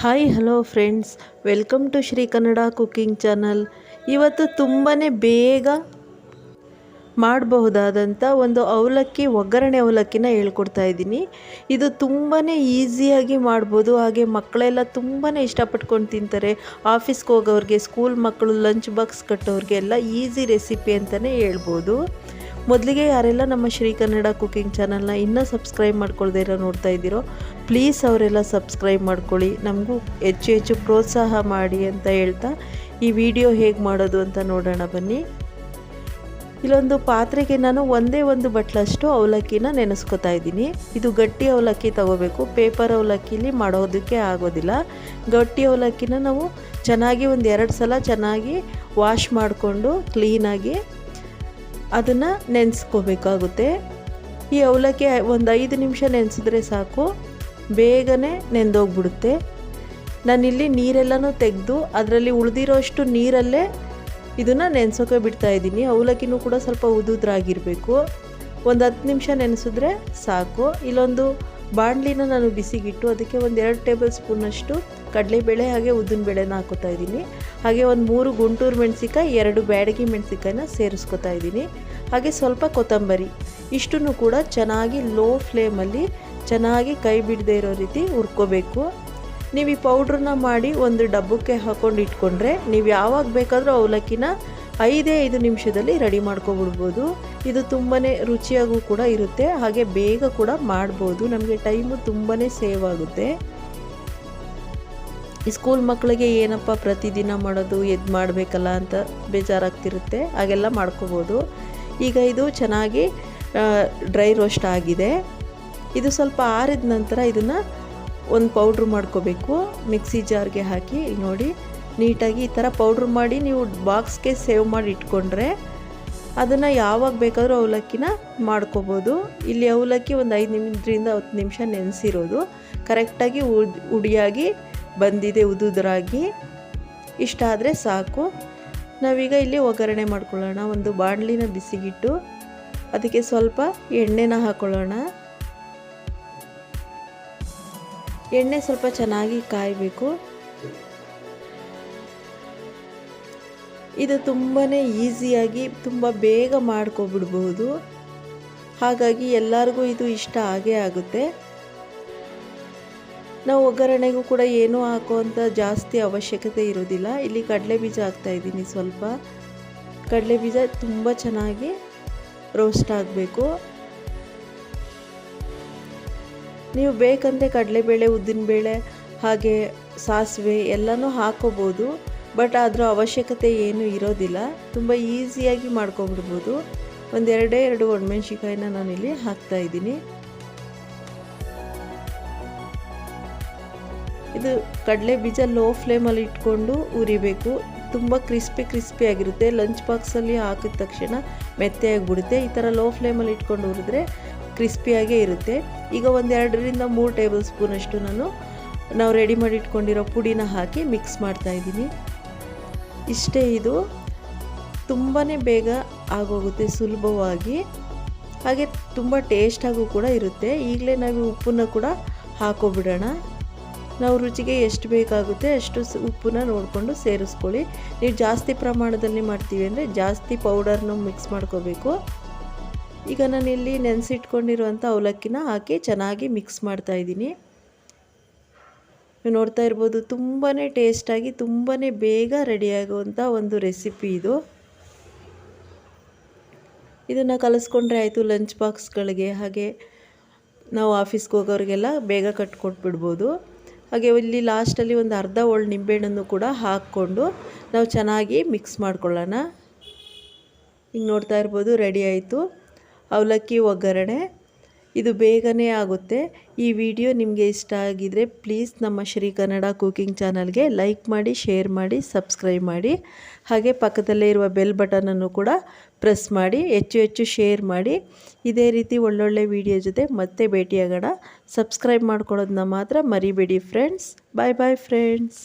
Hi hello friends welcome to Shri Kannada cooking channel ಇವತ್ತು ತುಂಬಾ ಬೇಗ ಮಾಡಬಹುದಾದಂಥ ಒಂದು ಅವಲಕ್ಕಿ, ಒಗ್ಗರಣೆ ಅವಲಕ್ಕಿನ ಹೇಳ್ಕೊಡ್ತಾ ಇದ್ದೀನಿ. ಇದು ತುಂಬಾ ಈಸಿಯಾಗಿ ಮಾಡ್ಬೋದು. ಹಾಗೆ ಮಕ್ಕಳೆಲ್ಲ ತುಂಬಾ ಇಷ್ಟಪಟ್ಕೊಂಡು ತಿಂತಾರೆ. ಆಫೀಸ್ಗೆ ಹೋಗೋರಿಗೆ ಸ್ಕೂಲ್ ಮಕ್ಕಳು ಲಂಚ್ ಬಾಕ್ಸ್ ಕಟ್ಟೋರಿಗೆ ಎಲ್ಲ ಈಸಿ ರೆಸಿಪಿ ಅಂತಲೇ ಹೇಳ್ಬೋದು. ಮೊದಲಿಗೆ ಯಾರೆಲ್ಲ ನಮ್ಮ ಶ್ರೀ ಕನ್ನಡ ಕುಕ್ಕಿಂಗ್ ಚಾನಲ್ನ ಇನ್ನೂ ಸಬ್ಸ್ಕ್ರೈಬ್ ಮಾಡ್ಕೊಳ್ದೇ ಇರೋ ನೋಡ್ತಾ ಇದ್ದೀರೋ, ಪ್ಲೀಸ್ ಅವರೆಲ್ಲ ಸಬ್ಸ್ಕ್ರೈಬ್ ಮಾಡ್ಕೊಳ್ಳಿ. ನಮಗೂ ಹೆಚ್ಚು ಹೆಚ್ಚು ಪ್ರೋತ್ಸಾಹ ಮಾಡಿ ಅಂತ ಹೇಳ್ತಾ ಈ ವಿಡಿಯೋ ಹೇಗೆ ಮಾಡೋದು ಅಂತ ನೋಡೋಣ ಬನ್ನಿ. ಇಲ್ಲೊಂದು ಪಾತ್ರೆಗೆ ನಾನು ಒಂದೇ ಒಂದು ಬಟ್ಲಷ್ಟು ಅವಲಕ್ಕಿನ ನೆನೆಸ್ಕೊತಾ ಇದ್ದೀನಿ. ಇದು ಗಟ್ಟಿ ಅವಲಕ್ಕಿ ತಗೋಬೇಕು. ಪೇಪರ್ ಅವಲಕ್ಕಿಲಿ ಮಾಡೋದಕ್ಕೆ ಆಗೋದಿಲ್ಲ. ಗಟ್ಟಿ ಅವಲಕ್ಕಿನ ನಾವು ಚೆನ್ನಾಗಿ ಒಂದು ಎರಡು ಸಲ ಚೆನ್ನಾಗಿ ವಾಶ್ ಮಾಡಿಕೊಂಡು ಕ್ಲೀನಾಗಿ ಅದನ್ನು ನೆನೆಸ್ಕೋಬೇಕಾಗುತ್ತೆ. ಈ ಅವಲಕ್ಕಿ ಒಂದು ಐದು ನಿಮಿಷ ನೆನೆಸಿದ್ರೆ ಸಾಕು. ಬೇಗನೆ ನೆಂದೋಗ್ಬಿಡುತ್ತೆ. ನಾನಿಲ್ಲಿ ನೀರೆಲ್ಲನೂ ತೆಗೆದು ಅದರಲ್ಲಿ ಉಳಿದಿರೋಷ್ಟು ನೀರಲ್ಲೇ ಇದನ್ನು ನೆನೆಸೋಕೆ ಬಿಡ್ತಾ ಇದ್ದೀನಿ. ಅವಲಕ್ಕಿನೂ ಕೂಡ ಸ್ವಲ್ಪ ಉದುದ್ರಾಗಿರಬೇಕು. ಒಂದು ಹತ್ತು ನಿಮಿಷ ನೆನೆಸಿದ್ರೆ ಸಾಕು. ಇಲ್ಲೊಂದು ಬಾಣಲಿನ ನಾನು ಬಿಸಿಗಿಟ್ಟು, ಅದಕ್ಕೆ ಒಂದು ಎರಡು ಟೇಬಲ್ ಸ್ಪೂನಷ್ಟು ಕಡಲೆಬೇಳೆ ಹಾಗೆ ಉದ್ದಿನಬೇಳೆನ ಹಾಕೋತಾ ಇದ್ದೀನಿ. ಹಾಗೆ ಒಂದು ಮೂರು ಗುಂಟೂರು ಮೆಣಸಿಕಾಯಿ ಎರಡು ಬ್ಯಾಡಗಿ ಮೆಣಸಿಕಾಯಿನ ಸೇರಿಸ್ಕೊತಾ ಇದ್ದೀನಿ. ಹಾಗೆ ಸ್ವಲ್ಪ ಕೊತ್ತಂಬರಿ, ಇಷ್ಟನ್ನು ಕೂಡ ಚೆನ್ನಾಗಿ ಲೋ ಫ್ಲೇಮಲ್ಲಿ ಚೆನ್ನಾಗಿ ಕೈ ಬಿಡದೆ ಇರೋ ರೀತಿ ಹುರ್ಕೋಬೇಕು. ನೀವು ಈ ಪೌಡ್ರನ್ನ ಮಾಡಿ ಒಂದು ಡಬ್ಬಕ್ಕೆ ಹಾಕೊಂಡು ಇಟ್ಕೊಂಡ್ರೆ, ನೀವು ಯಾವಾಗ ಬೇಕಾದರೂ ಅವಲಕ್ಕಿನ ಐದೇ ಐದು ನಿಮಿಷದಲ್ಲಿ ರೆಡಿ ಮಾಡ್ಕೊಬಿಡ್ಬೋದು. ಇದು ತುಂಬಾ ರುಚಿಯಾಗೂ ಕೂಡ ಇರುತ್ತೆ. ಹಾಗೆ ಬೇಗ ಕೂಡ ಮಾಡ್ಬೋದು. ನಮಗೆ ಟೈಮು ತುಂಬಾ ಸೇವ್ ಆಗುತ್ತೆ. ಈ ಸ್ಕೂಲ್ ಮಕ್ಕಳಿಗೆ ಏನಪ್ಪ ಪ್ರತಿದಿನ ಮಾಡೋದು ಎದ್ದು ಮಾಡಬೇಕಲ್ಲ ಅಂತ ಬೇಜಾರಾಗ್ತಿರುತ್ತೆ. ಹಾಗೆಲ್ಲ ಮಾಡ್ಕೋಬೋದು. ಈಗ ಇದು ಚೆನ್ನಾಗಿ ಡ್ರೈ ರೋಸ್ಟ್ ಆಗಿದೆ. ಇದು ಸ್ವಲ್ಪ ಆರಿದ ನಂತರ ಇದನ್ನು ಒಂದು ಪೌಡ್ರ್ ಮಾಡ್ಕೋಬೇಕು. ಮಿಕ್ಸಿ ಜಾರ್ಗೆ ಹಾಕಿ ನೋಡಿ. ನೀಟಾಗಿ ಈ ಥರ ಪೌಡ್ರ್ ಮಾಡಿ ನೀವು ಬಾಕ್ಸ್ಗೆ ಸೇವ್ ಮಾಡಿ ಇಟ್ಕೊಂಡ್ರೆ ಅದನ್ನು ಯಾವಾಗ ಬೇಕಾದರೂ ಅವಲಕ್ಕಿನ ಮಾಡ್ಕೋಬೋದು. ಇಲ್ಲಿ ಅವಲಕ್ಕಿ ಒಂದು ಐದು ನಿಮಿಷದಿಂದ ಹತ್ತು ನಿಮಿಷ ನೆನೆಸಿರೋದು. ಕರೆಕ್ಟಾಗಿ ಉಡ್, ಉಡಿಯಾಗಿ ಬಂದಿದೆ, ಉದುದ್ರಾಗಿ. ಇಷ್ಟ ಆದರೆ ಸಾಕು. ನಾವೀಗ ಇಲ್ಲಿ ಒಗ್ಗರಣೆ ಮಾಡ್ಕೊಳ್ಳೋಣ. ಒಂದು ಬಾಣಲಿನ ಬಿಸಿಗಿಟ್ಟು, ಅದಕ್ಕೆ ಸ್ವಲ್ಪ ಎಣ್ಣೆನ ಹಾಕ್ಕೊಳ್ಳೋಣ ಎಣ್ಣೆ ಸ್ವಲ್ಪ ಚೆನ್ನಾಗಿ ಕಾಯಬೇಕು. ಇದು ತುಂಬಾ ಈಸಿಯಾಗಿ ತುಂಬ ಬೇಗ ಮಾಡ್ಕೊಬಿಡ್ಬಹುದು. ಹಾಗಾಗಿ ಎಲ್ಲರಿಗೂ ಇದು ಇಷ್ಟ ಆಗೇ ಆಗುತ್ತೆ. ನಾವು ಒಗ್ಗರಣೆಗೂ ಕೂಡ ಏನೂ ಹಾಕುವಂಥ ಜಾಸ್ತಿ ಅವಶ್ಯಕತೆ ಇರೋದಿಲ್ಲ ಇಲ್ಲಿ ಕಡಲೆ ಬೀಜ ಹಾಕ್ತಾಯಿದ್ದೀನಿ ಸ್ವಲ್ಪ. ಕಡಲೆ ಬೀಜ ತುಂಬ ಚೆನ್ನಾಗಿ ರೋಸ್ಟ್ ಆಗಬೇಕು. ನೀವು ಬೇಕಂದರೆ ಕಡಲೆಬೇಳೆ, ಉದ್ದಿನಬೇಳೆ ಹಾಗೆ ಸಾಸಿವೆ ಎಲ್ಲನೂ ಹಾಕೋಬೋದು. ಬಟ್ ಅದರ ಅವಶ್ಯಕತೆ ಏನು ಇರೋದಿಲ್ಲ. ತುಂಬ ಈಸಿಯಾಗಿ ಮಾಡ್ಕೊಂಬಿಡ್ಬೋದು ಒಂದೆರಡೇ ಎರಡು ಒಣಮೆಣ್ಸಿಕಾಯಿನ ನಾನಿಲ್ಲಿ ಹಾಕ್ತಾಯಿದ್ದೀನಿ ಇದು ಕಡಲೆ ಬೀಜ ಲೋ ಫ್ಲೇಮಲ್ಲಿ ಇಟ್ಕೊಂಡು ಉರಿಬೇಕು. ತುಂಬ ಕ್ರಿಸ್ಪಿ ಕ್ರಿಸ್ಪಿ ಆಗಿರುತ್ತೆ. ಲಂಚ್ ಬಾಕ್ಸಲ್ಲಿ ಹಾಕಿದ ತಕ್ಷಣ ಮೆತ್ತೆ ಆಗಿಬಿಡುತ್ತೆ. ಈ ಥರ ಲೋ ಫ್ಲೇಮಲ್ಲಿ ಇಟ್ಕೊಂಡು ಉರಿದ್ರೆ ಕ್ರಿಸ್ಪಿಯಾಗೇ ಇರುತ್ತೆ. ಈಗ ಒಂದೆರಡರಿಂದ ಮೂರು ಟೇಬಲ್ ಸ್ಪೂನಷ್ಟು ನಾನು ನಾವು ರೆಡಿ ಮಾಡಿ ಇಟ್ಕೊಂಡಿರೋ ಪುಡಿನ ಹಾಕಿ ಮಿಕ್ಸ್ ಮಾಡ್ತಾಯಿದ್ದೀನಿ ಇಷ್ಟೇ ಇದು. ತುಂಬಾ ಬೇಗ ಆಗೋಗುತ್ತೆ ಸುಲಭವಾಗಿ. ಹಾಗೆ ತುಂಬ ಟೇಸ್ಟಾಗೂ ಕೂಡ ಇರುತ್ತೆ. ಈಗಲೇ ನಾವು ಉಪ್ಪನ್ನು ಕೂಡ ಹಾಕೋಬಿಡೋಣ. ನಾವು ರುಚಿಗೆ ಎಷ್ಟು ಬೇಕಾಗುತ್ತೆ ಅಷ್ಟು ಉಪ್ಪನ್ನ ನೋಡಿಕೊಂಡು ಸೇರಿಸ್ಕೊಳ್ಳಿ. ನೀವು ಜಾಸ್ತಿ ಪ್ರಮಾಣದಲ್ಲಿ ಮಾಡ್ತೀವಿ ಅಂದರೆ ಜಾಸ್ತಿ ಪೌಡರ್ನ ಮಿಕ್ಸ್ ಮಾಡ್ಕೋಬೇಕು. ಈಗ ನಾನು ಇಲ್ಲಿ ನೆನೆಸಿಟ್ಕೊಂಡಿರುವಂಥ ಅವಲಕ್ಕಿನ ಹಾಕಿ ಚೆನ್ನಾಗಿ ಮಿಕ್ಸ್ ಮಾಡ್ತಾಯಿದ್ದೀನಿ ನೀವು ನೋಡ್ತಾ ಇರ್ಬೋದು ತುಂಬಾ ಟೇಸ್ಟಾಗಿ ತುಂಬಾ ಬೇಗ ರೆಡಿಯಾಗುವಂಥ ಒಂದು ರೆಸಿಪಿ ಇದು. ಇದನ್ನು ಕಲಿಸ್ಕೊಂಡ್ರೆ ಆಯಿತು ಲಂಚ್ ಬಾಕ್ಸ್ಗಳಿಗೆ ಹಾಗೆ ನಾವು ಆಫೀಸ್ಗೆ ಹೋಗೋರಿಗೆಲ್ಲ ಬೇಗ ಕಟ್ಕೊಟ್ಬಿಡ್ಬೋದು. ಹಾಗೆ ಇಲ್ಲಿ ಲಾಸ್ಟಲ್ಲಿ ಒಂದು ಅರ್ಧ ಒಳ್ಳೆ ನಿಂಬೆಹಣ್ಣನ್ನು ಕೂಡ ಹಾಕ್ಕೊಂಡು ನಾವು ಚೆನ್ನಾಗಿ ಮಿಕ್ಸ್ ಮಾಡ್ಕೊಳ್ಳೋಣ. ಹಿಂಗೆ ನೋಡ್ತಾ ಇರ್ಬೋದು ರೆಡಿ ಆಯಿತು. ಅವಲಕ್ಕಿ ಒಗ್ಗರಣೆ. ಇದು ಬೇಗನೆ ಆಗುತ್ತೆ. ಈ ವಿಡಿಯೋ ನಿಮಗೆ ಇಷ್ಟ ಆಗಿದರೆ ಪ್ಲೀಸ್ ನಮ್ಮ ಶ್ರೀ ಕನ್ನಡ ಕುಕಿಂಗ್ ಚಾನಲ್ಗೆ ಲೈಕ್ ಮಾಡಿ, ಶೇರ್ ಮಾಡಿ, ಸಬ್ಸ್ಕ್ರೈಬ್ ಮಾಡಿ. ಹಾಗೆ ಪಕ್ಕದಲ್ಲೇ ಇರುವ ಬೆಲ್ ಬಟನನ್ನು ಕೂಡ ಪ್ರೆಸ್ ಮಾಡಿ, ಹೆಚ್ಚು ಹೆಚ್ಚು ಶೇರ್ ಮಾಡಿ. ಇದೇ ರೀತಿ ಒಳ್ಳೊಳ್ಳೆ ವಿಡಿಯೋ ಜೊತೆ ಮತ್ತೆ ಭೇಟಿಯಾಗೋಣ. ಸಬ್ಸ್ಕ್ರೈಬ್ ಮಾಡ್ಕೊಳ್ಳೋದನ್ನ ಮಾತ್ರ ಮರಿಬೇಡಿ ಫ್ರೆಂಡ್ಸ್ ಬಾಯ್ ಬಾಯ್ ಫ್ರೆಂಡ್ಸ್